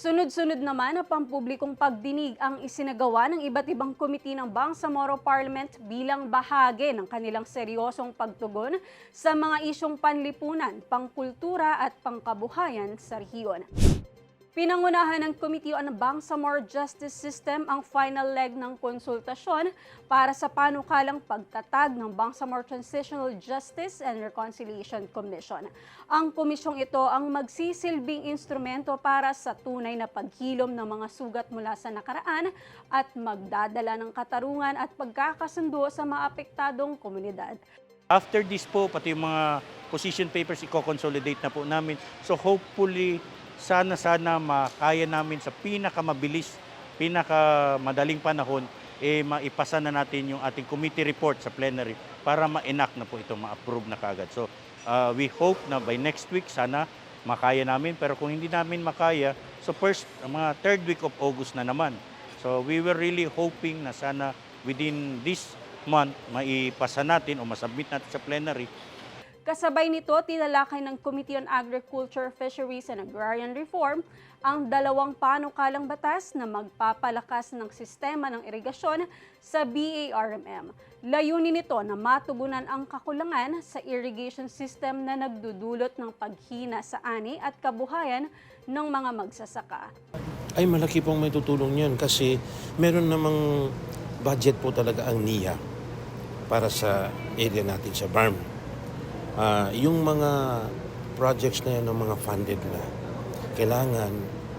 Sunod-sunod naman na pampublikong pagdinig ang isinagawa ng iba't ibang komite ng Bangsamoro Parliament bilang bahagi ng kanilang seryosong pagtugon sa mga isyong panlipunan, pangkultura at pangkabuhayan sa rehiyon. Pinangunahan ng Committee on Bangsamoro Justice System ang final leg ng konsultasyon para sa panukalang pagtatag ng Bangsamoro Transitional Justice and Reconciliation Commission. Ang komisyong ito ang magsisilbing instrumento para sa tunay na paghilom ng mga sugat mula sa nakaraan at magdadala ng katarungan at pagkakasundo sa mga apektadong komunidad. After this po, pati yung mga position papers, i-consolidate na po namin. So hopefully, sana-sana makaya namin sa pinakamabilis, pinakamadaling panahon, eh maipasa na natin yung ating committee report sa plenary para ma-enact na po ito, ma-approve na kagad. So uh, we hope na by next week, sana makaya namin. Pero kung hindi namin makaya, so first, mga third week of August na naman. So we were really hoping na sana within this month, maipasa natin o masubmit natin sa plenary Kasabay nito, tinalakay ng Committee on Agriculture, Fisheries and Agrarian Reform ang dalawang panukalang batas na magpapalakas ng sistema ng irigasyon sa BARMM. Layunin nito na matugunan ang kakulangan sa irrigation system na nagdudulot ng paghina sa ani at kabuhayan ng mga magsasaka. ay malaki pong may tutulong yan kasi meron namang budget po talaga ang NIA para sa area natin sa BARM. Ah, yung mga projects na yan ng mga funded na, kailangan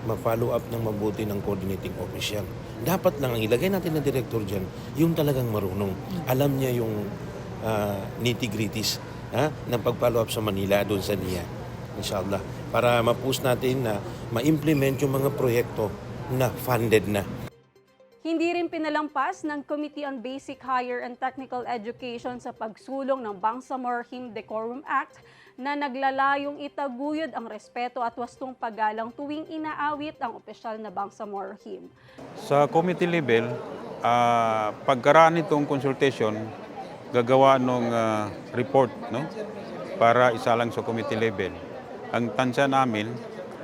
ma-follow up ng mabuti ng coordinating official. Dapat lang ang ilagay natin na director dyan, yung talagang marunong. Alam niya yung ah, nitty-gritties ha, ng pag-follow up sa Manila doon sa NIA. Inshallah. Para ma-push natin na ma-implement yung mga proyekto na funded na. Hindi rin pinalampas ng Committee on Basic Higher and Technical Education sa pagsulong ng Bangsamoro Hymn Decorum Act na naglalayong itaguyod ang respeto at wastong paggalang tuwing inaawit ang opisyal na Bangsamoro Hymn. Sa committee level, ah, pagkaraan nitong consultation, gagawa ng report no? para isalang sa committee level. Ang tansya namin,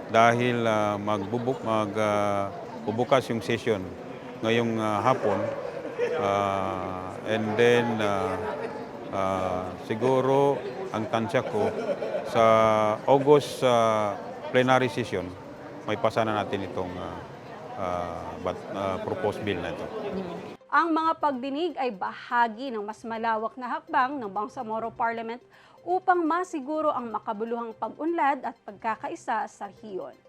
dahil ah, magbubuk, mag, ah, bubukas yung session ngayong ah, hapon, ah, and then ah, ah, siguro ang tansya ko sa August ah, plenary session, may pasa na natin itong ah, ah, bat- ah, proposed bill na ito. Ang mga pagdinig ay bahagi ng mas malawak na hakbang ng Bangsamoro Parliament upang masiguro ang makabuluhang pag-unlad at pagkakaisa sa rehiyon.